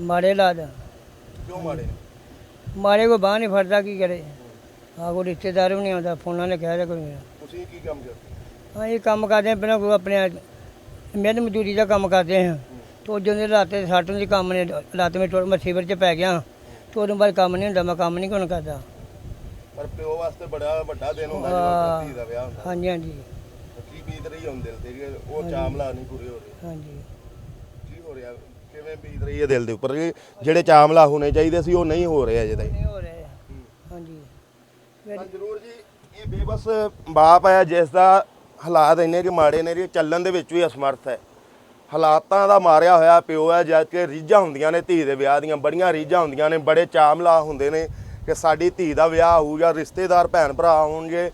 ਮਾਰੇ ਲਾਦ ਕਿਉਂ ਮਾੜੇ? ਨੇ ਮਾਰੇ ਕੋ ਬਾਹ ਨਹੀਂ ਫੜਦਾ ਕੀ ਕਰੇ? ਆ ਕੋ ਰਿਸ਼ਤੇਦਾਰ ਵੀ ਨਹੀਂ ਆਉਂਦਾ ਫੋਨਾਂ ਨੇ ਕਹਿ ਰਿਹਾ ਕੋਈ ਮੇਰਾ ਤੁਸੀਂ ਕੀ ਕੰਮ ਕਰਦੇ? ਹਾਂ ਇਹ ਕੰਮ ਕਰਦੇ ਆ ਪਹਿਲਾਂ ਕੋਈ ਆਪਣੇ ਮਿਹਨਤ ਮਜ਼ਦੂਰੀ ਦਾ ਕੰਮ ਕਰਦੇ ਹਾਂ ਤੋ ਜਦੋਂ ਰਾਤੇ ਸੱਟ ਦੀ ਕੰਮ ਨੇ ਲੱਤ ਮੇ ਟੁੱਟ ਮਸੀਬਤ ਚ ਪੈ ਗਿਆ। ਤੋਂ ਉਹਦੋਂ ਬਾਅਦ ਕੰਮ ਨਹੀਂ ਹੁੰਦਾ ਮੈਂ ਕੰਮ ਨਹੀਂ ਕੋਣ ਕਰਦਾ। ਪਰ ਪਿਓ ਵਾਸਤੇ ਬੜਾ ਵੱਡਾ ਦਿਨ ਹੁੰਦਾ। ਜਦੋਂ ਧੀ ਦਾ ਵਿਆਹ ਹੁੰਦਾ। ਹਾਂਜੀ ਹਾਂਜੀ। ਕੀ ਬੀਤ ਰਹੀ ਹੁਣ ਦਿਲ ਤੇ ਉਹ ਚਾਮਲਾ ਨਹੀਂ ਪੂਰੇ ਹੋ ਰਹੇ। ਹਾਂਜੀ। ਕੀ ਹੋ ਰਿਹਾ? ਕਿਵੇਂ ਬੀਤ ਰਹੀ ਹੈ ਦਿਲ ਦੇ ਉੱਪਰ? ਕਿ ਜਿਹੜੇ ਚਾਮਲਾ ਹੋਣੇ ਚਾਹੀਦੇ ਸੀ ਉਹ ਨਹੀਂ ਹੋ ਰਹੇ ਅਜੇ ਤਾਈਂ। ਨਹੀਂ ਹੋ ਰਿਹਾ। ਹਾਂਜੀ। ਤਾਂ ਜ਼ਰੂਰ ਜੀ ਇਹ ਬੇਬਸ ਬਾਪ ਹੈ ਜਿਸ ਦਾ ਹਾਲਾਤ ਇੰਨੇ ਕਿ ਮਾੜੇ ਨੇ ਕਿ ਚੱਲਣ ਦੇ ਵਿੱਚ ਵੀ ਅਸਮਰਥ ਹੈ। ਹਾਲਾਤਾਂ ਦਾ ਮਾਰਿਆ ਹੋਇਆ ਪਿਓ ਹੈ ਜਦ ਕਿ ਰੀਝਾਂ ਹੁੰਦੀਆਂ ਨੇ ਧੀ ਦੇ ਵਿਆਹ ਦੀਆਂ ਬੜੀਆਂ ਰੀਝਾਂ ਹੁੰਦੀਆਂ ਨੇ ਬੜੇ ਚਾਮਲਾ ਹੁੰਦੇ ਨੇ ਕਿ ਸਾਡੀ ਧੀ ਦਾ ਵਿਆਹ ਹੋਊਗਾ ਰਿਸ਼ਤੇਦਾਰ ਭੈਣ ਭਰਾ ਹੋਣਗੇ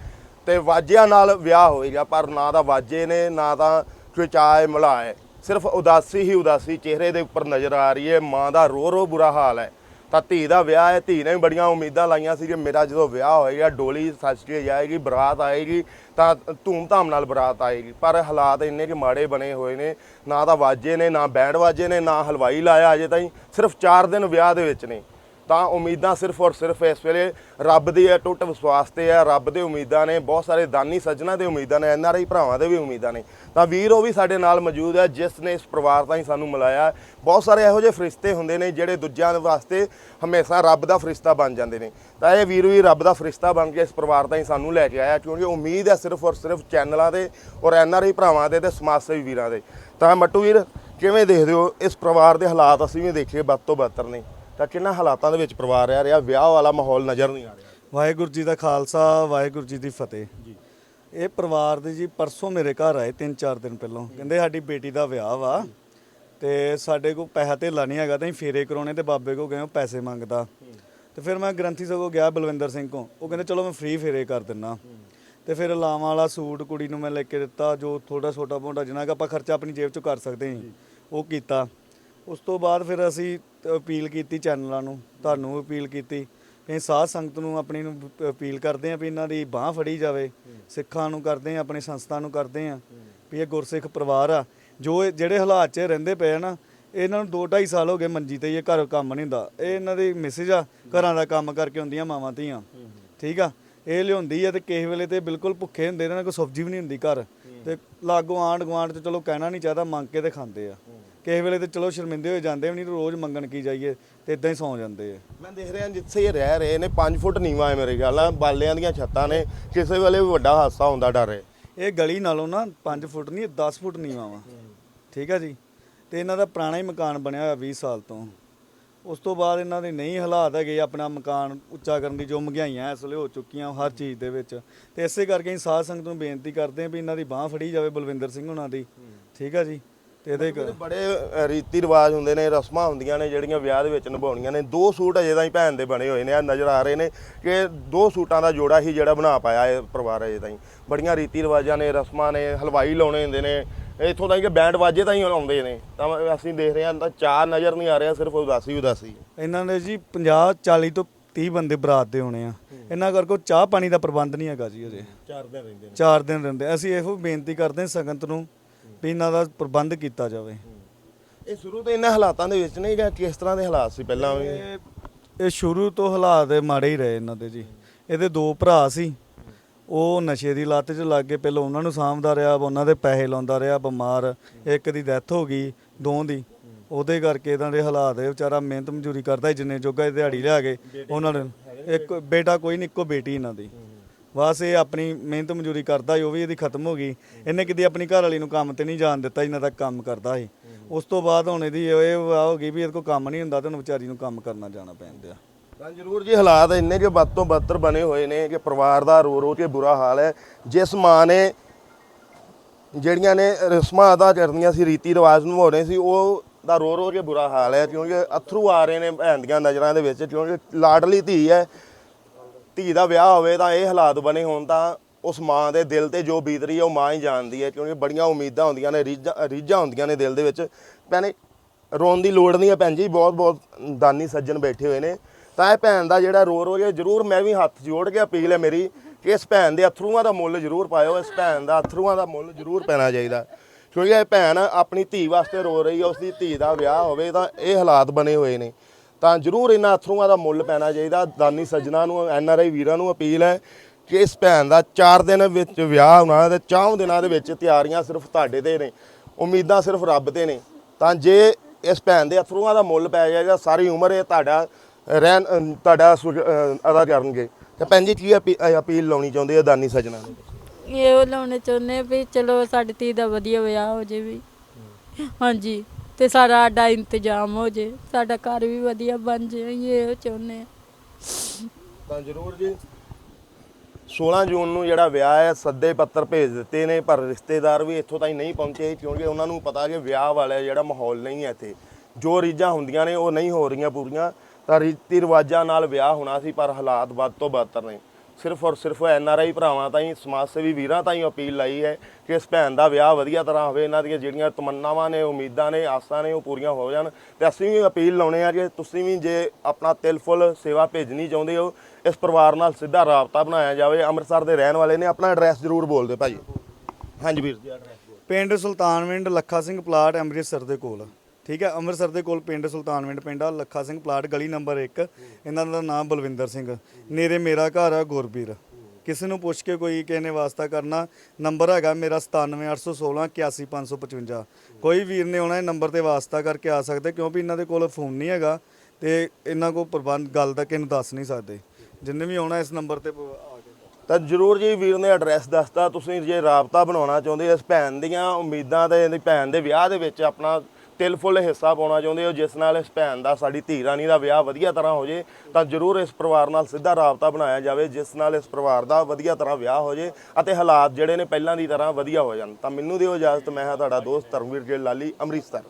ਤੇ ਵਾਜਿਆਂ ਨਾਲ ਵਿਆਹ ਹੋਏਗਾ ਪਰ ਨਾ ਤਾਂ ਵਾਜੇ ਨੇ ਨਾ ਤਾਂ ਕੋਈ ਚਾਹ ਮਿਲਾ ਹੈ। ਸਿਰਫ ਉਦਾਸੀ ਹੀ ਉਦਾਸੀ ਚਿਹਰੇ ਦੇ ਉੱਪਰ ਨਜ਼ਰ ਆ ਰਹੀ ਹੈ। ਮਾਂ ਦਾ ਰੋ ਰੋ ਬੁਰਾ ਹਾਲ ਹੈ। ਤਾਂ ਧੀ ਦਾ ਵਿਆਹ ਹੈ। ਧੀ ਨੇ ਵੀ ਬੜੀਆਂ ਉਮੀਦਾਂ ਲਾਈਆਂ ਸੀ ਕਿ ਮੇਰਾ ਜਦੋਂ ਵਿਆਹ ਹੋਏਗਾ, ਡੋਲੀ ਸੱਜ ਕੇ ਜਾਏਗੀ, ਬਰਾਤ ਆਏਗੀ, ਤਾਂ ਧੂਮ-ਧਾਮ ਨਾਲ ਬਰਾਤ ਆਏਗੀ। ਪਰ ਹਾਲਾਤ ਇੰਨੇ ਕਿ ਮਾੜੇ ਬਣੇ ਹੋਏ ਨੇ। ਨਾ ਤਾਂ ਵਾਜੇ ਨੇ, ਨਾ ਬੈਂਡ ਵਾਜੇ ਨੇ, ਨਾ ਹਲਵਾਈ ਲਾਇਆ ਅਜੇ ਤਾਈਂ। ਸਿਰਫ 4 ਦਿਨ ਵਿਆਹ ਦੇ ਵਿੱਚ ਨੇ। ਤਾਂ ਉਮੀਦਾਂ ਸਿਰਫ ਔਰ ਸਿਰਫ ਇਸ ਵੇਲੇ ਰੱਬ ਦੀ ਅਟੁੱਟ ਵਿਸ਼ਵਾਸ ਤੇ ਹੈ, ਰੱਬ ਦੇ ਉਮੀਦਾਂ ਨੇ, ਬਹੁਤ ਸਾਰੇ ਦਾਨੀ ਸੱਜਣਾ ਦੇ ਉਮੀਦਾਂ ਨੇ ਐਨਆਰਆਈ ਭਰਾਵਾਂ ਦੇ ਵੀ ਉਮੀਦਾਂ ਨੇ। ਤਾਂ ਵੀਰ ਉਹ ਵੀ ਸਾਡੇ ਨਾਲ ਮੌਜੂਦ ਹੈ, ਜਿਸ ਨੇ ਇਸ ਪਰਿਵਾਰ ਤਾਈਂ ਸਾਨੂੰ ਮਿਲਾਇਆ ਬਹੁਤ ਸਾਰੇ ਇਹੋ ਜਿਹੇ ਫਰਿਸ਼ਤੇ ਹੁੰਦੇ ਨੇ ਜਿਹੜੇ ਦੂਜਿਆਂ ਦੇ ਵਾਸਤੇ ਹਮੇਸ਼ਾ ਰੱਬ ਦਾ ਫਰਿਸ਼ਤਾ ਬਣ ਜਾਂਦੇ ਨੇ। ਤਾਂ ਇਹ ਵੀਰ ਵੀ ਰੱਬ ਦਾ ਫਰਿਸ਼ਤਾ ਬਣ ਕੇ ਇਸ ਪਰਿਵਾਰ ਤਾਈਂ ਸਾਨੂੰ ਲੈ ਕੇ ਆਇਆ, ਕਿਉਂਕਿ ਉਮੀਦ ਹੈ ਸਿਰਫ ਔਰ ਸਿਰਫ ਚੈਨਲਾਂ ਦੇ ਔਰ ਐਨਆਰਆਈ ਭਰਾਵਾਂ ਦੇ ਤੇ ਸਮਾਜ ਸੇਵੀ ਵੀਰਾਂ ਦੇ। ਤਾਂ ਮੱਟੂ ਵੀਰ, ਕਿਵੇਂ ਦੇਖਦੇ ਹੋ ਇਸ ਪਰਿਵਾਰ ਦੇ ਹਾਲਾਤ? ਅਸੀਂ ਵੀ ਦੇਖੀਏ ਵੱਧ ਤੋਂ ਬਦਤਰ ਨੇ ਤਾਂ ਕਿੰਨਾ ਹਾਲਾਤਾਂ ਦੇ ਵਿੱਚ ਪਰਿਵਾਰ ਰਹਿ ਰਿਹਾ ਵਿਆਹ ਵਾਲਾ ਮਾਹੌਲ ਨਜ਼ਰ ਨਹੀਂ ਆ ਰਿਹਾ। ਵਾਹਿਗੁਰੂ ਜੀ ਦਾ ਖਾਲਸਾ ਵਾਹਿਗੁਰੂ ਜੀ ਦੀ ਫਤਿਹ। ਜੀ। ਇਹ ਪਰਿਵਾਰ ਦੇ ਜੀ ਪਰਸੋਂ ਮੇਰੇ ਘਰ ਆਏ 3-4 ਦਿਨ ਪਹਿਲਾਂ। ਕਹਿੰਦੇ ਸਾਡੀ ਬੇਟੀ ਦਾ ਵਿਆਹ ਵਾ ਤੇ ਸਾਡੇ ਕੋਲ ਪੈਸਾ ਧੇਲਾ ਨਹੀਂ ਹੈਗਾ ਤਾਂ ਅਸੀਂ ਫੇਰੇ ਕਰਾਉਣੇ ਤੇ ਬਾਬੇ ਕੋ ਗਏ ਉਹ ਪੈਸੇ ਮੰਗਦਾ। ਤੇ ਫਿਰ ਮੈਂ ਗ੍ਰੰਥੀ ਸਗੋਂ ਗਿਆ ਬਲਵਿੰਦਰ ਸਿੰਘ ਕੋ ਉਹ ਕਹਿੰਦੇ ਚਲੋ ਮੈਂ ਫ੍ਰੀ ਫੇਰੇ ਕਰ ਦਿੰਨਾ। ਤੇ ਫਿਰ ਲਾਵਾਂ ਵਾਲਾ ਸੂਟ ਕੁੜੀ ਨੂੰ ਮੈਂ ਲੈ ਕੇ ਦਿੱਤਾ ਜੋ ਥੋੜਾ ਛੋਟਾ ਮੋਟਾ ਜਿੰਨਾ ਕਿ ਆਪਾਂ ਖਰਚਾ ਆਪਣੀ ਜੇਬ ਚੋਂ ਕਰ ਸਕਦੇ ਹਾਂ ਉਹ ਕੀਤਾ। ਉਸ ਤੋਂ ਬਾਅਦ ਫਿਰ ਅਸੀਂ ਅਪੀਲ ਕੀਤੀ ਚੈਨਲਾਂ ਨੂੰ, ਤੁਹਾਨੂੰ ਅਪੀਲ ਕੀਤੀ। ਇਹ ਸਾਧ ਸੰਗਤ ਨੂੰ ਆਪਣੀ ਨੂੰ ਅਪੀਲ ਕਰਦੇ ਆ ਵੀ ਇਹਨਾਂ ਦੀ ਬਾਹ ਫੜੀ ਜਾਵੇ, ਸਿੱਖਾਂ ਨੂੰ ਕਰਦੇ ਆ ਆਪਣੀ ਸੰਸਥਾ ਨੂੰ ਕਰਦੇ ਆ ਵੀ ਇਹ ਗੁਰਸਿੱਖ ਪਰਿਵਾਰ ਆ। ਜੋ ਜਿਹੜੇ ਹਾਲਾਤ 'ਚ ਰਹਿੰਦੇ ਪਏ ਆ ਨਾ, ਇਹਨਾਂ ਨੂੰ 2.5 ਸਾਲ ਹੋ ਗਏ ਮੰਜੀ ਤੇ ਇਹ ਘਰ ਕੰਮ ਨਹੀਂ ਹੁੰਦਾ। ਇਹ ਇਹਨਾਂ ਦੀ ਮੈਸੇਜ ਆ, ਘਰਾਂ ਦਾ ਕੰਮ ਕਰਕੇ ਹੁੰਦੀਆਂ ਮਾਵਾਂ ਧੀਆਂ। ਠੀਕ ਆ? ਇਹ ਲਿਆਉਂਦੀ ਆ ਤੇ ਕਿਸੇ ਵੇਲੇ ਤੇ ਬਿਲਕੁਲ ਭੁੱਖੇ ਹੁੰਦੇ, ਇਹਨਾਂ ਕੋਲ ਸਬਜ਼ੀ ਵੀ ਨਹੀਂ ਹੁੰਦੀ ਘਰ। ਤੇ ਲਾਗੋ ਆਂਢ ਗੁਆਂਢ ਚ ਚਲੋ ਕਹਿਣਾ ਨਹੀਂ ਚਾਹਦਾ, ਮੰਗ ਕੇ ਤੇ ਖਾਂਦੇ ਆ। ਕਿਸੇ ਵੇਲੇ ਤੇ ਚਲੋ ਸ਼ਰਮਿੰਦੇ ਹੋ ਜਾਂਦੇ ਵੀ ਨਹੀਂ ਰੋਜ਼ ਮੰਗਣ ਕੀ ਜਾਈਏ ਤੇ ਇਦਾਂ ਹੀ ਸੌਂ ਜਾਂਦੇ ਆ। ਮੈਂ ਦੇਖ ਰਿਹਾ ਜਿੱਥੇ ਇਹ ਰਹਿ ਰਹੇ ਨੇ 5 ਫੁੱਟ ਨੀਵਾ ਹੈ ਮੇਰੇ ਖਿਆਲ ਨਾਲ ਬਾਲਿਆਂ ਦੀਆਂ ਛੱਤਾਂ ਨੇ ਕਿਸੇ ਵੇਲੇ ਵੀ ਵੱਡਾ ਹਾਦਸਾ ਹੁੰਦਾ ਡਰ ਹੈ ਇਹ ਗਲੀ ਨਾਲੋਂ ਨਾ 5 ਫੁੱਟ ਨਹੀਂ 10 ਫੁੱਟ ਨੀਵਾਂ ਵਾ। ਠੀਕ ਆ ਜੀ? ਤੇ ਇਹਨਾਂ ਦਾ ਪੁਰਾਣਾ ਹੀ ਮਕਾਨ ਬਣਿਆ ਹੋਇਆ 20 ਸਾਲ ਤੋਂ। ਉਸ ਤੋਂ ਬਾਅਦ ਇਹਨਾਂ ਦੇ ਨਹੀਂ ਹਾਲਾਤ ਹੈਗੇ ਆਪਣਾ ਮਕਾਨ ਉੱਚਾ ਕਰਨ ਦੀ ਜੋ ਮਹਿੰਗਾਈਆਂ ਇਸ ਵੇਲੇ ਹੋ ਚੁੱਕੀਆਂ ਹਰ ਚੀਜ਼ ਦੇ ਵਿੱਚ। ਤੇ ਇਸੇ ਕਰਕੇ ਅਸੀਂ ਸਾਧ ਸੰਗਤ ਨੂੰ ਬੇਨਤੀ ਕਰਦੇ ਹਾਂ ਵੀ ਇਹਨਾਂ ਦੀ ਬਾਹ ਫੜੀ ਜਾਵੇ ਬਲਵਿੰਦਰ ਸਿੰਘ ਉਹਨਾਂ ਦੀ। ਠੀਕ ਆ ਜੀ? ਤੇ ਇਹਦੇ ਕ- ਬੜੇ ਅ, ਰੀਤੀ ਰਿਵਾਜ ਹੁੰਦੇ ਨੇ ਰਸਮਾਂ ਹੁੰਦੀਆਂ ਨੇ ਜਿਹੜੀਆਂ ਵਿਆਹ ਦੇ ਵਿੱਚ ਨਿਭਾਉਣੀਆਂ ਨੇ। ਦੋ ਸੂਟ ਅਜੇ ਤਾਈਂ ਭੈਣ ਦੇ ਬਣੇ ਹੋਏ ਨੇ ਆ ਨਜ਼ਰ ਆ ਰਹੇ ਨੇ ਕਿ ਦੋ ਸੂਟਾਂ ਦਾ ਜੋੜਾ ਹੀ ਜਿਹੜਾ ਬਣਾ ਪਾਇਆ ਇਹ ਪਰਿਵਾਰ ਅਜੇ ਤਾਈਂ। ਬੜੀਆਂ ਰੀਤੀ ਰਿਵਾਜਾਂ ਨੇ ਰਸਮਾਂ ਨੇ ਹਲਵਾਈ ਲਾਉਣੇ ਹੁੰਦੇ ਨੇ। ਇੱਥੋਂ ਤਾਈਂ ਕਿ ਬੈਂਡ ਵਾਜੇ ਤਾਈਂ ਆਉਂਦੇ ਨੇ। ਤਾਂ ਅਸੀਂ ਦੇਖ ਰਹੇ ਹਾਂ ਤਾਂ ਚਾਰ ਨਜ਼ਰ ਨਹੀਂ ਆ ਰਿਹਾ ਸਿਰਫ ਉਦਾਸੀ ਉਦਾਸੀ। ਇਹਨਾਂ ਦੇ ਜੀ 50 40 ਤੋਂ 30 ਬੰਦੇ ਬਰਾਤ ਦੇ ਹੋਣੇ ਆ। ਇਹਨਾਂ ਕਰਕੇ ਚਾਹ ਪਾਣੀ ਦਾ ਪ੍ਰਬੰਧ ਨਹੀਂ ਹੈਗਾ ਜੀ ਅਜੇ। ਚਾਰ ਦਿਨ ਰਹਿੰਦੇ ਨੇ। ਚਾਰ ਦਿਨ ਰਹਿੰਦੇ। ਅਸੀਂ ਇਹੋ ਬੇਨਤੀ ਕਰਦੇ ਹਾਂ ਸੰਗਤ ਨੂੰ ਵੀ ਇਹਨਾਂ ਦਾ ਪ੍ਰਬੰਧ ਕੀਤਾ ਜਾਵੇ। ਇਹ ਸ਼ੁਰੂ ਤੋਂ ਇਹਨਾਂ ਹਾਲਾਤਾਂ ਦੇ ਵਿੱਚ ਨਹੀਂ ਜਾਂ ਕਿਸ ਤਰ੍ਹਾਂ ਦੇ ਹਾਲਾਤ ਸੀ ਪਹਿਲਾਂ ਵੀ? ਇਹ ਇਹ ਸ਼ੁਰੂ ਤੋਂ ਹਾਲਾਤ ਮਾੜੇ ਹੀ ਰਹੇ ਇਹਨਾਂ ਦੇ ਜੀ। ਇਹਦੇ ਦੋ ਭਰਾ ਸੀ। ਉਹ ਨਸ਼ੇ ਦੀ ਲੱਤ 'ਚ ਲੱਗ ਕੇ ਪਹਿਲਾਂ ਉਹਨਾਂ ਨੂੰ ਸਾਂਭਦਾ ਰਿਹਾ ਉਹਨਾਂ ਦੇ ਪੈਸੇ ਲਾਉਂਦਾ ਰਿਹਾ ਬਿਮਾਰ। ਇੱਕ ਦੀ ਡੈਥ ਹੋ ਗਈ ਦੋ ਦੀ। ਉਹਦੇ ਕਰਕੇ ਇਹਨਾਂ ਦੇ ਹਾਲਾਤ ਇਹ ਵਿਚਾਰਾ ਮਿਹਨਤ ਮਜ਼ਦੂਰੀ ਕਰਦਾ ਸੀ ਜਿੰਨੇ ਜੋਗਾ ਇਹ ਦਿਹਾੜੀ ਲਿਆ ਕੇ ਉਹਨਾਂ ਨੇ। ਇੱਕ ਬੇਟਾ ਕੋਈ ਨਹੀਂ ਇੱਕੋ ਬੇਟੀ ਇਹਨਾਂ ਦੀ। ਬਸ ਇਹ ਆਪਣੀ ਮਿਹਨਤ ਮਜ਼ਦੂਰੀ ਕਰਦਾ ਸੀ, ਉਹ ਵੀ ਇਹਦੀ ਖਤਮ ਹੋ ਗਈ। ਇਹਨੇ ਕਿਤੇ ਆਪਣੀ ਘਰ ਵਾਲੀ ਨੂੰ ਕੰਮ ਤੇ ਨਹੀਂ ਜਾਣ ਦਿੱਤਾ, ਜਿੰਨਾ ਤੱਕ ਕੰਮ ਕਰਦਾ ਸੀ। ਉਸ ਤੋਂ ਬਾਅਦ ਹੁਣ ਇਹਦੀ ਇਹ ਵਾਹ ਹੋ ਗਈ ਵੀ ਇਹਦੇ ਕੋਲ ਕੰਮ ਨਹੀਂ ਹੁੰਦਾ ਤੇ ਹੁਣ ਵਿਚਾਰੀ ਨੂੰ ਕੰਮ ਕਰਨਾ ਜਾਣਾ ਪੈਂਦਾ ਤਾਂ ਜ਼ਰੂਰ ਜੀ, ਹਾਲਾਤ ਇੰਨੇ ਕਿ ਵੱਧ ਤੋਂ ਬੱਤਰ ਬਣੇ ਹੋਏ ਨੇ ਕਿ ਪਰਿਵਾਰ ਦਾ ਰੋ ਰੋ ਕੇ ਬੁਰਾ ਹਾਲ ਹੈ। ਜਿਸ ਮਾਂ ਨੇ ਜਿਹੜੀਆਂ ਨੇ ਰਸਮਾਂ ਅਦਾ ਕਰਨੀਆਂ ਸੀ, ਰੀਤੀ ਰਿਵਾਜ ਨਿਭਾਉਣੇ ਸੀ, ਉਹ ਦਾ ਰੋ ਰੋ ਕੇ ਬੁਰਾ ਹਾਲ ਹੈ, ਕਿਉਂਕਿ ਅਥਰੂ ਆ ਰਹੇ ਨੇ ਭੈਣ ਦੀਆਂ ਨਜ਼ਰਾਂ ਦੇ ਵਿੱਚ, ਕਿਉਂਕਿ ਲਾਡਲੀ ਧੀ ਹੈ। ਧੀ ਦਾ ਵਿਆਹ ਹੋਵੇ ਤਾਂ ਇਹ ਹਾਲਾਤ ਬਣੇ ਹੋਣ ਤਾਂ ਉਸ ਮਾਂ ਦੇ ਦਿਲ ਤੇ ਜੋ ਬੀਤ ਰਹੀ ਹੈ ਉਹ ਮਾਂ ਹੀ ਜਾਣਦੀ ਹੈ, ਕਿਉਂਕਿ ਬੜੀਆਂ ਉਮੀਦਾਂ ਹੁੰਦੀਆਂ ਨੇ, ਰੀਝਾਂ ਰੀਝਾਂ ਹੁੰਦੀਆਂ ਨੇ ਦਿਲ ਦੇ ਵਿੱਚ। ਭੈਣੇ, ਰੋਣ ਦੀ ਲੋੜ ਨਹੀਂ ਹੈ ਭੈਣ ਜੀ ਬਹੁਤ ਬਹੁਤ ਦਾਨੀ ਸੱਜਣ ਬੈਠੇ ਹੋਏ ਨੇ। ਤਾਂ ਇਹ ਭੈਣ ਦਾ ਜਿਹੜਾ ਰੋ ਰੋ ਰਿਹਾ ਜ਼ਰੂਰ ਮੈਂ ਵੀ ਹੱਥ ਜੋੜ ਕੇ ਅਪੀਲ ਹੈ ਮੇਰੀ ਕਿ ਇਸ ਭੈਣ ਦੇ ਅਥਰੂਆਂ ਦਾ ਮੁੱਲ ਜ਼ਰੂਰ ਪਾਇਓ, ਇਸ ਭੈਣ ਦਾ ਅਥਰੂਆਂ ਦਾ ਮੁੱਲ ਜ਼ਰੂਰ ਪੈਣਾ ਚਾਹੀਦਾ। ਕਿਉਂਕਿ ਇਹ ਭੈਣ ਆਪਣੀ ਧੀ ਵਾਸਤੇ ਰੋ ਰਹੀ ਹੈ ਉਸ ਦੀ ਧੀ ਦਾ ਵਿਆਹ ਹੋਵੇ ਤਾਂ ਇਹ ਹਾਲਾਤ ਬਣੇ ਹੋਏ ਨੇ। ਤਾਂ ਜ਼ਰੂਰ ਇਹਨਾਂ ਅਥਰੂਆਂ ਦਾ ਮੁੱਲ ਪੈਣਾ ਚਾਹੀਦਾ। ਦਾਨੀ ਸੱਜਣਾ ਨੂੰ, ਐਨ ਆਰ ਆਈ ਵੀਰਾਂ ਨੂੰ ਅਪੀਲ ਹੈ ਕਿ ਇਸ ਭੈਣ ਦਾ 4 ਦਿਨ ਵਿੱਚ ਵਿਆਹ ਹੋਣਾ ਤੇ 4 ਦਿਨਾਂ ਦੇ ਵਿੱਚ ਤਿਆਰੀਆਂ ਸਿਰਫ ਤੁਹਾਡੇ ਤੇ ਨੇ, ਉਮੀਦਾਂ ਸਿਰਫ ਰੱਬ ਤੇ ਨੇ। ਤਾਂ ਜੇ ਇਸ ਭੈਣ ਦੇ ਅਥਰੂਆਂ ਦਾ ਮੁੱਲ ਪੈ ਜਾਏਗਾ, ਸਾਰੀ ਉਮਰ ਇਹ ਤੁਹਾਡਾ ਰਹਿਣ, ਤੁਹਾਡਾ ਅਦਾ ਕਰਨਗੇ। ਤੇ ਭੈਣ ਜੀ, ਕੀ ਅਪੀ- ਅਪੀਲ ਲਾਉਣੀ ਚਾਹੁੰਦੇ ਆ ਦਾਨੀ ਸੱਜਣਾ ਨੂੰ? ਇਹ ਲਾਉਣੇ ਚਾਹੁੰਦੇ ਵੀ ਚਲੋ ਸਾਡੀ ਧੀ ਦਾ ਵਧੀਆ ਵਿਆਹ ਹੋ ਜੇ ਵੀ। ਹਾਂਜੀ। ਤੇ ਸਾਰਾ ਸਾਡਾ ਇੰਤਜ਼ਾਮ ਹੋ ਜੇ, ਸਾਡਾ ਘਰ ਵੀ ਵਧੀਆ ਬਣ ਜੇ, ਅਸੀਂ ਇਹ ਚਾਹੁੰਦੇ ਆ ਤਾਂ ਜ਼ਰੂਰ ਜੀ। 16 ਜੂਨ ਨੂੰ ਜਿਹੜਾ ਵਿਆਹ ਹੈ, ਸੱਦੇ ਪੱਤਰ ਭੇਜ ਦਿੱਤੇ ਨੇ, ਪਰ ਰਿਸ਼ਤੇਦਾਰ ਵੀ ਇੱਥੋਂ ਤਾਈਂ ਨਹੀਂ ਪਹੁੰਚੇ, ਕਿਉਂਕਿ ਉਹਨਾਂ ਨੂੰ ਪਤਾ ਕਿ ਵਿਆਹ ਵਾਲਾ ਜਿਹੜਾ ਮਾਹੌਲ ਨਹੀਂ ਹੈ ਇੱਥੇ। ਜੋ ਰੀਝਾਂ ਹੁੰਦੀਆਂ ਨੇ, ਉਹ ਨਹੀਂ ਹੋ ਰਹੀਆਂ ਪੂਰੀਆਂ। ਤਾਂ ਰੀਤੀ ਰਿਵਾਜਾਂ ਨਾਲ ਵਿਆਹ ਹੋਣਾ ਸੀ, ਪਰ ਹਾਲਾਤ ਵੱਧ ਤੋਂ ਬਦਤਰ ਨੇ। ਸਿਰਫ ਔਰ ਸਿਰਫ ਐਨ ਆਰ ਆਈ ਭਰਾਵਾਂ ਤਾਈਂ, ਸਮਾਜ ਸੇਵੀ ਵੀਰਾਂ ਤਾਈਂ ਅਪੀਲ ਲਾਈ ਹੈ ਕਿ ਇਸ ਭੈਣ ਦਾ ਵਿਆਹ ਵਧੀਆ ਤਰ੍ਹਾਂ ਹੋਵੇ, ਇਹਨਾਂ ਦੀਆਂ ਜਿਹੜੀਆਂ ਤਮੰਨਾਵਾਂ ਨੇ, ਉਮੀਦਾਂ ਨੇ, ਆਸਾਂ ਨੇ, ਉਹ ਪੂਰੀਆਂ ਹੋ ਜਾਣ। ਤੇ ਅਸੀਂ ਵੀ ਅਪੀਲ ਲਾਉਣੇ ਆ ਕਿ ਤੁਸੀਂ ਵੀ ਜੇ ਆਪਣਾ ਤਿਲ ਫੁੱਲ ਸੇਵਾ ਭੇਜਣੀ ਚਾਹੁੰਦੇ ਹੋ, ਇਸ ਪਰਿਵਾਰ ਨਾਲ ਸਿੱਧਾ ਰਾਬਤਾ ਬਣਾਇਆ ਜਾਵੇ। ਅੰਮ੍ਰਿਤਸਰ ਦੇ ਰਹਿਣ ਵਾਲੇ ਨੇ, ਆਪਣਾ ਐਡਰੈਸ ਜ਼ਰੂਰ ਬੋਲ ਦਿਓ ਭਾਜੀ। ਹਾਂਜੀ ਵੀਰ ਜੀ, ਐਡਰੈਸ ਪਿੰਡ ਸੁਲਤਾਨਵਿੰਡ, ਲੱਖਾ ਸਿੰਘ ਪਲਾਟ, ਅੰਮ੍ਰਿਤਸਰ ਦੇ ਕੋਲ। ਠੀਕ ਹੈ, ਅੰਮ੍ਰਿਤਸਰ ਦੇ ਕੋਲ ਪਿੰਡ ਸੁਲਤਾਨਵਿੰਡ ਪਿੰਡ ਆ, ਲੱਖਾ ਸਿੰਘ ਪਲਾਟ, ਗਲੀ ਨੰਬਰ 1 ਇਹਨਾਂ ਦਾ ਨਾਮ ਬਲਵਿੰਦਰ ਸਿੰਘ। ਨੇਰੇ ਮੇਰਾ ਘਰ ਆ, ਗੁਰਬੀਰ। ਕਿਸੇ ਨੂੰ ਪੁੱਛ ਕੇ ਕੋਈ ਕਿਸੇ ਨੇ ਵਾਸਤਾ ਕਰਨਾ, ਨੰਬਰ ਹੈਗਾ ਮੇਰਾ 97816 81555 ਕੋਈ ਵੀਰ ਨੇ ਆਉਣਾ, ਇਹ ਨੰਬਰ ਤੇ ਵਾਸਤਾ ਕਰਕੇ ਆ ਸਕਦੇ, ਕਿਉਂਕਿ ਇਹਨਾਂ ਦੇ ਕੋਲ ਫੋਨ ਨਹੀਂ ਹੈਗਾ ਤੇ ਇਹਨਾਂ ਕੋਲ ਪ੍ਰਬੰਧ, ਗੱਲ ਦਾ ਕਿਸੇ ਨੂੰ ਦੱਸ ਨਹੀਂ ਸਕਦੇ। ਜਿੰਨੇ ਵੀ ਆਉਣਾ, ਇਸ ਨੰਬਰ ਤੇ ਆ ਕੇ ਤਾਂ ਜਰੂਰ ਜੀ ਵੀਰ ਨੇ ਐਡਰੈਸ ਦੱਸਤਾ, ਤੁਸੀਂ ਜੇ ਰਾਬਤਾ ਬਣਾਉਣਾ ਚਾਹੁੰਦੇ, ਇਸ ਭੈਣ ਦੀਆਂ ਉਮੀਦਾਂ ਤੇ ਇਹਦੀ ਭੈਣ ਦੇ ਵਿਆਹ ਦੇ ਵਿੱਚ ਆਪਣਾ ਤਿਲ ਫੁੱਲ ਹਿੱਸਾ ਪਾਉਣਾ ਚਾਹੁੰਦੇ ਹੋ, ਜਿਸ ਨਾਲ ਇਸ ਭੈਣ ਦਾ, ਸਾਡੀ ਧੀ ਰਾਣੀ ਦਾ ਵਿਆਹ ਵਧੀਆ ਤਰ੍ਹਾਂ ਹੋ ਜੇ, ਤਾਂ ਜਰੂਰ ਇਸ ਪਰਿਵਾਰ ਨਾਲ ਸਿੱਧਾ ਰਾਬਤਾ ਬਣਾਇਆ ਜਾਵੇ, ਜਿਸ ਨਾਲ ਇਸ ਪਰਿਵਾਰ ਦਾ ਵਧੀਆ ਤਰ੍ਹਾਂ ਵਿਆਹ ਹੋ ਜੇ ਅਤੇ ਹਾਲਾਤ ਜਿਹੜੇ ਨੇ ਪਹਿਲਾਂ ਦੀ ਤਰ੍ਹਾਂ ਵਧੀਆ ਹੋ ਜਾਣ। ਤਾਂ ਮੈਨੂੰ ਦਿਓ ਇਜਾਜ਼ਤ, ਮੈਂ ਹਾਂ ਤੁਹਾਡਾ ਦੋਸਤ ਧਰਮਵੀਰ ਜੀ ਲਾਲੀ, ਅੰਮ੍ਰਿਤਸਰ।